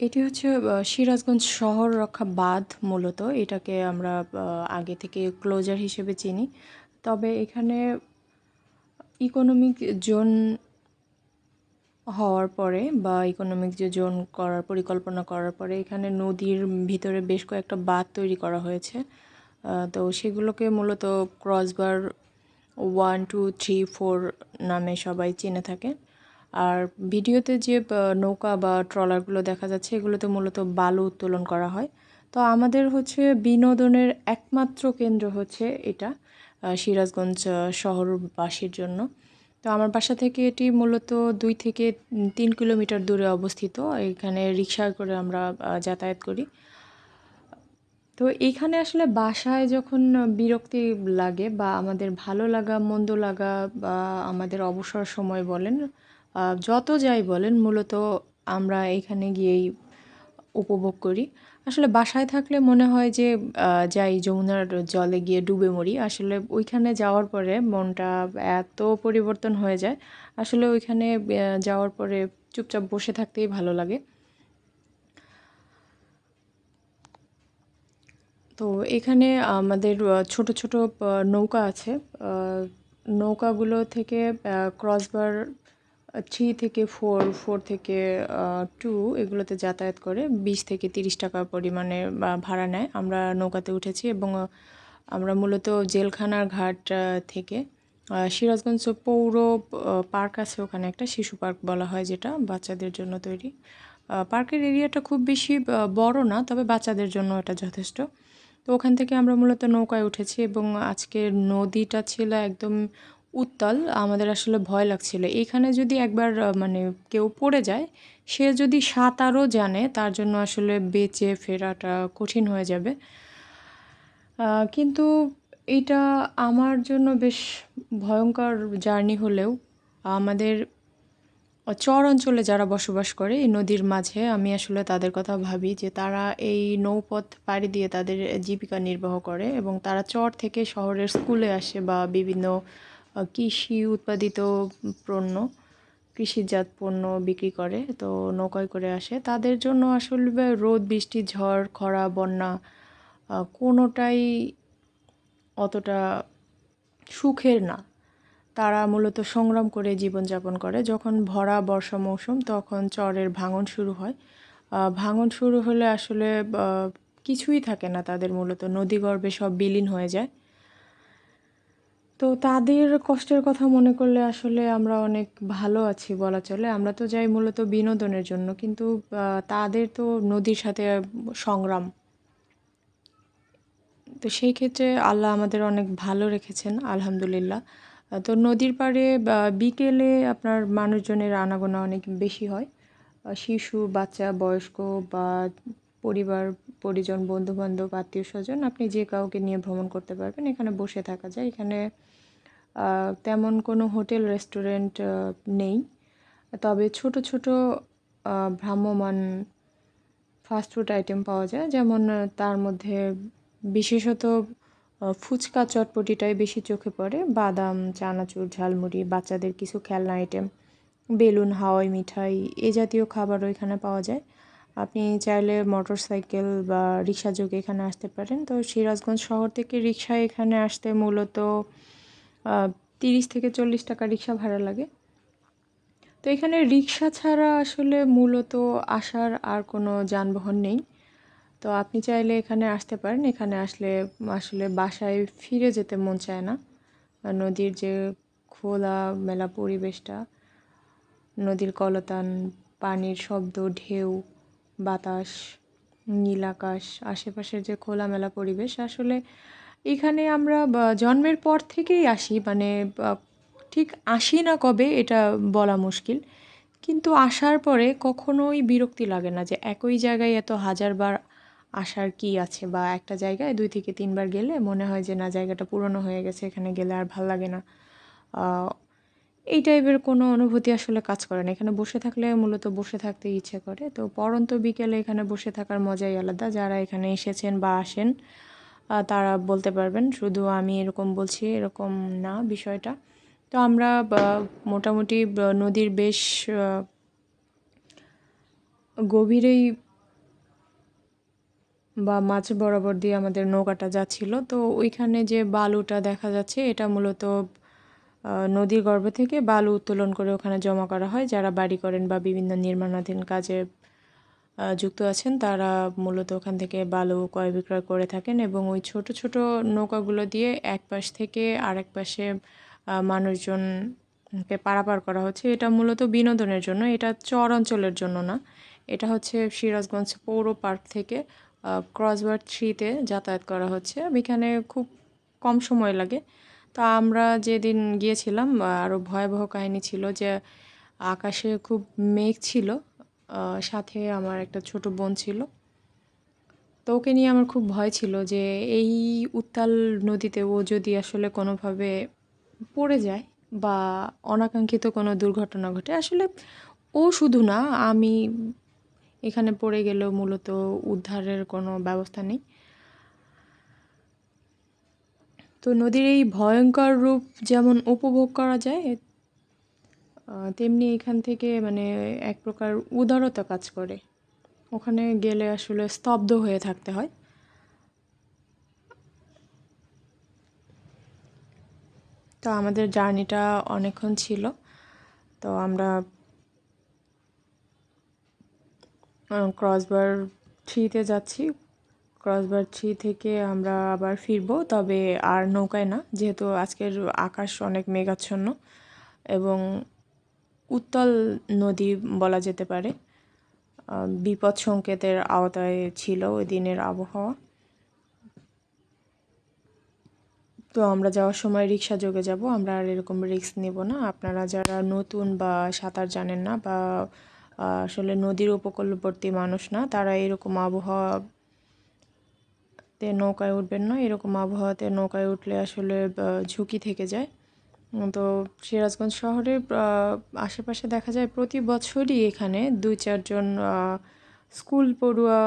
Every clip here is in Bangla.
এটি হচ্ছে সিরাজগঞ্জ শহর রক্ষা বাঁধ মূলত। এটাকে আমরা আগে থেকে ক্লোজার হিসেবে চিনি। তবে এখানে ইকোনমিক জোন হওয়ার পরে বা ইকোনমিক যে জোন করার পরিকল্পনা করার পরে এখানে নদীর ভিতরে বেশ কয়েকটা বাঁধ তৈরি করা হয়েছে। তো সেগুলোকে মূলত ক্রসবার 1, 2, 3, 4 নামে সবাই চিনে থাকে। আর ভিডিওতে যে নৌকা বা ট্রলারগুলো দেখা যাচ্ছে এগুলোতে মূলত বালু উত্তোলন করা হয়। তো আমাদের হচ্ছে বিনোদনের একমাত্র কেন্দ্র হচ্ছে এটা সিরাজগঞ্জ শহরবাসীর জন্য। তো আমার বাসা থেকে এটি মূলত দুই থেকে তিন কিলোমিটার দূরে অবস্থিত। এখানে রিক্সা করে আমরা যাতায়াত করি। তো এখানে আসলে বাসায় যখন বিরক্তি লাগে বা আমাদের ভালো লাগা, মন্দ লাগা বা আমাদের অবসর সময় বলেন, যত যাই বলেন মূলত আমরা এখানে গিয়েই উপভোগ করি। আসলে বাসায় থাকলে মনে হয় যে যাই যমুনার জলে গিয়ে ডুবে মরি। আসলে ওইখানে যাওয়ার পরে মনটা এত পরিবর্তন হয়ে যায়। আসলে ওইখানে যাওয়ার পরে চুপচাপ বসে থাকতেই ভালো লাগে। তো এখানে আমাদের ছোট, ছোট নৌকা আছে। নৌকাগুলো থেকে ক্রসবার 3 থেকে 4, 4 থেকে টু এগুলোতে যাতায়াত করে ২০ থেকে ৩০ টাকা পরিমাণে ভাড়া নেয়। আমরা নৌকাতে উঠেছি এবং আমরা মূলত জেলখানার ঘাট থেকে সিরাজগঞ্জ পৌর পার্ক আছে ওখানে একটা শিশু পার্ক বলা হয় যেটা বাচ্চাদের জন্য তৈরি। পার্কের এরিয়াটা খুব বেশি বড় না তবে বাচ্চাদের জন্য এটা যথেষ্ট। তো ওখান থেকে আমরা মূলত নৌকায় উঠেছি এবং আজকের নদীটা ছিল একদম উত্তাল। আমাদের আসলে ভয় লাগছিল। এইখানে যদি একবার মানে কেউ পড়ে যায়, সে যদি সাঁতারও জানে তার জন্য আসলে বেঁচে ফেরাটা কঠিন হয়ে যাবে। কিন্তু এইটা আমার জন্য বেশ ভয়ঙ্কর জার্নি হলেও আমাদের চর অঞ্চলে যারা বসবাস করে এই নদীর মাঝে আমি আসলে তাদের কথা ভাবি যে তারা এই নৌপথ পাড়ি দিয়ে তাদের জীবিকা নির্বাহ করে এবং তারা চর থেকে শহরের স্কুলে আসে বা বিভিন্ন কৃষি উৎপাদিত পণ্য, কৃষিজাত পণ্য বিক্রি করে। তো নৌকায় করে আসে। তাদের জন্য আসলে রোদ, বৃষ্টি, ঝড়, খরা, বন্যা কোনোটাই অতটা সুখের না। তারা মূলত সংগ্রাম করে জীবনযাপন করে। যখন ভরা বর্ষা মৌসুম তখন চরের ভাঙন শুরু হয়। ভাঙন শুরু হলে আসলে কিছুই থাকে না তাদের মূলত নদীগর্ভে সব বিলীন হয়ে যায়। তো তাদের কষ্টের কথা মনে করলে আসলে আমরা অনেক ভালো আছি বলা চলে। আমরা তো যাই মূলত বিনোদনের জন্য। কিন্তু তাদের তো নদীর সাথে সংগ্রাম। তো সেই ক্ষেত্রে আল্লাহ আমাদের অনেক ভালো রেখেছেন আলহামদুলিল্লাহ। তো নদীর পাড়ে বিকেলে আপনার মানুষজনের আনাগোনা অনেক বেশি হয়। শিশু, বাচ্চা, বয়স্ক বা পরিবার, পরিজন, বন্ধু-বান্ধব, আত্মীয়স্বজন আপনি যে কাউকে নিয়ে ভ্রমণ করতে পারবেন। এখানে বসে থাকা যায়। এখানে তেমন কোনো হোটেল, রেস্টুরেন্ট নেই। তবে ছোট, ছোট ভ্রাম্যমান ফাস্ট ফুড আইটেম পাওয়া যায়। যেমন তার মধ্যে বিশেষত ফুচকা, চটপটিটাই বেশি চোখে পড়ে। বাদাম, চানাচুর, ঝালমুড়ি, বাচ্চাদের কিছু খেলনা আইটেম, বেলুন, হাওয়াই মিঠাই এ জাতীয় খাবারও এখানে পাওয়া যায়। আপনি চাইলে মোটরসাইকেল বা রিক্সাযোগে এখানে আসতে পারেন। তো সিরাজগঞ্জ শহর থেকে রিক্সায় এখানে আসতে মূলত তিরিশ থেকে ৪০ টাকা রিক্সা ভাড়া লাগে। তো এখানে রিক্সা ছাড়া আসলে মূলত আসার আর কোনো যানবাহন নেই। তো আপনি চাইলে এখানে আসতে পারেন। এখানে আসলে আসলে বাসায় ফিরে যেতে মন চায় না। নদীর যে খোলা মেলা পরিবেশটা, নদীর কলতান, পানির শব্দ, ঢেউ, বাতাস, নীল আকাশ, আশেপাশের যে খোলামেলা পরিবেশ আসলে এখানে আমরা জন্মের পর থেকেই আসি মানে ঠিক আসি না কবে এটা বলা মুশকিল। কিন্তু আসার পরে কখনোই বিরক্তি লাগে না যে একই জায়গায় এত হাজারবার আসার কি আছে বা একটা জায়গায় দুই থেকে তিনবার গেলে মনে হয় যে না জায়গাটা পুরনো হয়ে গেছে এখানে গেলে আর ভালো লাগে না। এই টাইপের কোনো অনুভূতি আসলে কাজ করে না। এখানে বসে থাকলে মূলত বসে থাকতে ইচ্ছে করে। তো পড়ন্ত বিকেলে এখানে বসে থাকার মজাই আলাদা। যারা এখানে এসেছেন বা আসেন তারা বলতে পারবেন। শুধু আমি এরকম বলছি, এরকম না বিষয়টা। তো আমরা মোটামুটি নদীর বেশ গভীরেই বা, মাছ বরাবর দিয়ে আমাদের নৌকাটা যাচ্ছিল তো ওইখানে যে বালুটা দেখা যাচ্ছে, এটা মূলত নদীর গর্ভ থেকে বালু উত্তোলন করে ওখানে জমা করা হয়। যারা বাড়ি করেন বা বিভিন্ন নির্মাণাধীন কাজে যুক্ত আছেন, তারা মূলত ওখান থেকে বালু ক্রয় বিক্রয় করে থাকেন এবং ওই ছোট ছোট নৌকাগুলো দিয়ে এক পাশ থেকে আরেক পাশে মানুষজনকে পারাপার করা হচ্ছে। এটা মূলত বিনোদনের জন্য, এটা চর অঞ্চলের জন্য না। এটা হচ্ছে সিরাজগঞ্জ পৌর পার্ক থেকে ক্রসবার থ্রিতে যাতায়াত করা হচ্ছে। এখানে খুব কম সময় লাগে। তো আমরা যেদিন গিয়েছিলাম আরও ভয়াবহ কাহিনী ছিল যে আকাশে খুব মেঘ ছিল সাথে আমার একটা ছোট বোন ছিল। তো ওকে নিয়ে আমার খুব ভয় ছিল যে এই উত্তাল নদীতে ও যদি আসলে কোনোভাবে পড়ে যায় বা অনাকাঙ্ক্ষিত কোনো দুর্ঘটনা ঘটে, আসলে ও শুধু না, আমি এখানে পড়ে গেলেও মূলত উদ্ধারের কোনো ব্যবস্থা নেই। তো নদীর এই ভয়ঙ্কর রূপ যেমন উপভোগ করা যায় তেমনি এখান থেকে মানে এক প্রকার উদারতা কাজ করে। ওখানে গেলে আসলে স্তব্ধ হয়ে থাকতে হয়। তো আমাদের জার্নিটা অনেকক্ষণ ছিল। তো আমরা ক্রসবার থ্রিতে যাচ্ছি। ক্রসবার থ্রি থেকে আমরা আবার ফিরবো, তবে আর নৌকায় না, যেহেতু আজকের আকাশ অনেক মেঘাচ্ছন্ন এবং উত্তল নদী বলা যেতে পারে। বিপদ সংকেতের আওতায় ছিল ওই দিনের আবহাওয়া। তো আমরা যাওয়ার সময় রিক্সা যোগে যাব, আমরা আর এরকম রিক্স নেব না। আপনারা যারা নতুন বা সাঁতার জানেন না বা আসলে নদীর উপকূলবর্তী মানুষ না, তারা এরকম আবহাওয়াতে নৌকায় উঠবেন না, এরকম আবহাওয়াতে নৌকায় উঠলে আসলে ঝুঁকি থেকে যায়। তো সিরাজগঞ্জ শহরের আশেপাশে দেখা যায় প্রতি বছরই এখানে দুই চারজন স্কুল পড়ুয়া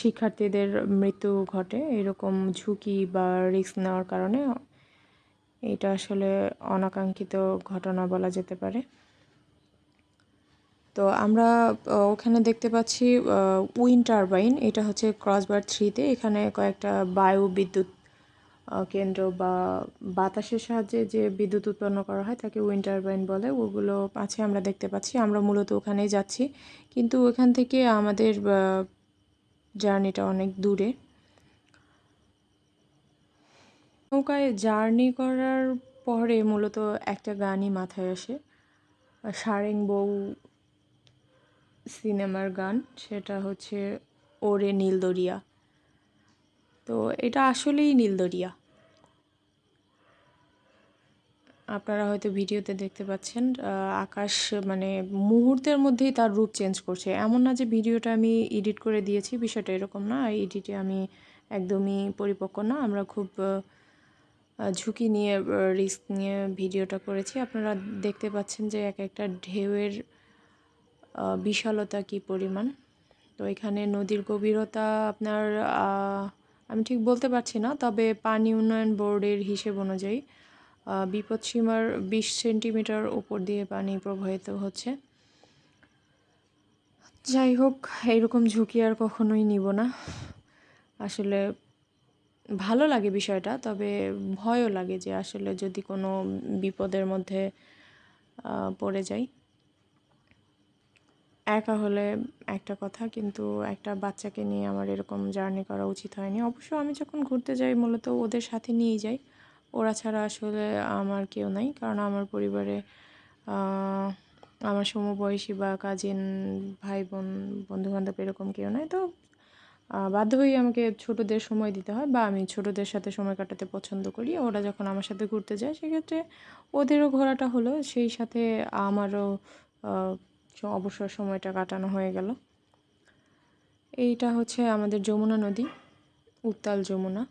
শিক্ষার্থীদের মৃত্যু ঘটে। এরকম ঝুঁকি বা রিস্ক নেওয়ার কারণে এটা আসলে অনাকাঙ্ক্ষিত ঘটনা বলা যেতে পারে। তো আমরা ওখানে দেখতে পাচ্ছি উইন টারবাইন, এটা হচ্ছে ক্রসবার থ্রিতে, এখানে কয়েকটা বায়ু বিদ্যুৎ কেন্দ্র বা বাতাসের সাহায্যে যে বিদ্যুৎ উৎপন্ন করা হয়, তাকে উইন টারবাইন বলে, ওগুলো আছে, আমরা দেখতে পাচ্ছি, আমরা মূলত ওখানেই যাচ্ছি। কিন্তু ওখান থেকে আমাদের জার্নিটা অনেক দূরে। নৌকায় জার্নি করার পরে মূলত একটা গানই মাথায় আসে সারেং বউ সিনেমার গান, সেটা হচ্ছে ওরে নীলদরিয়া। তো এটা আসলেই নীলদরিয়া। আপনারা হয়তো ভিডিওতে দেখতে পাচ্ছেন আকাশ মানে মুহূর্তের মধ্যেই তার রূপ চেঞ্জ করছে। এমন না যে ভিডিওটা আমি এডিট করে দিয়েছি, বিষয়টা এরকম না। এডিটে আমি একদমই পরিপক্ক না। আমরা খুব ঝুঁকি নিয়ে রিস্ক নিয়ে ভিডিওটা করেছি। আপনারা দেখতে পাচ্ছেন যে এক একটা ঢেউয়ের বিশালতা কি পরিমাণ? তো এখানে নদীর গভীরতা আপনার আমি ঠিক বলতে পারছি না, তবে পানি উন্নয়ন বোর্ডের হিসেব অনুযায়ী বিপদসীমার বিশ সেন্টিমিটার উপর দিয়ে পানি প্রবাহিত হচ্ছে। যাই হোক এইরকম ঝুঁকি আর কখনোই নিব না। আসলে ভালো লাগে বিষয়টা, তবে ভয়ও লাগে যে আসলে যদি কোনো বিপদের মধ্যে পড়ে যাই। একা হলে একটা কথা, কিন্তু একটা বাচ্চাকে নিয়ে আমার এরকম জার্নি করা উচিত হয়নি। অবশ্য আমি যখন ঘুরতে যাই, মূলত ওদের সাথে নিয়েই যাই। ওরা ছাড়া আসলে আমার কেউ নাই, কারণ আমার পরিবারে আমার সমবয়সী বা কাজিন ভাই বোন বন্ধুবান্ধব এরকম কেউ নাই। তো বাধ্য হয়ে আমাকে ছোটোদের সময় দিতে হয়, বা আমি ছোটোদের সাথে সময় কাটাতে পছন্দ করি। ওরা যখন আমার সাথে ঘুরতে যায়, সেক্ষেত্রে ওদেরও ঘোরাটা হলো। সেই সাথে আমারও অবসর সময়টা কাটানো হয়ে গেল। এইটা হচ্ছে আমাদের যমুনা নদী, উত্তাল যমুনা।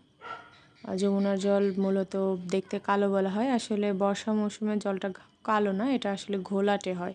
যমুনার জল মূলত দেখতে কালো বলা হয়। আসলে বর্ষা মৌসুমে জলটা কালো না, এটা আসলে ঘোলাটে হয়।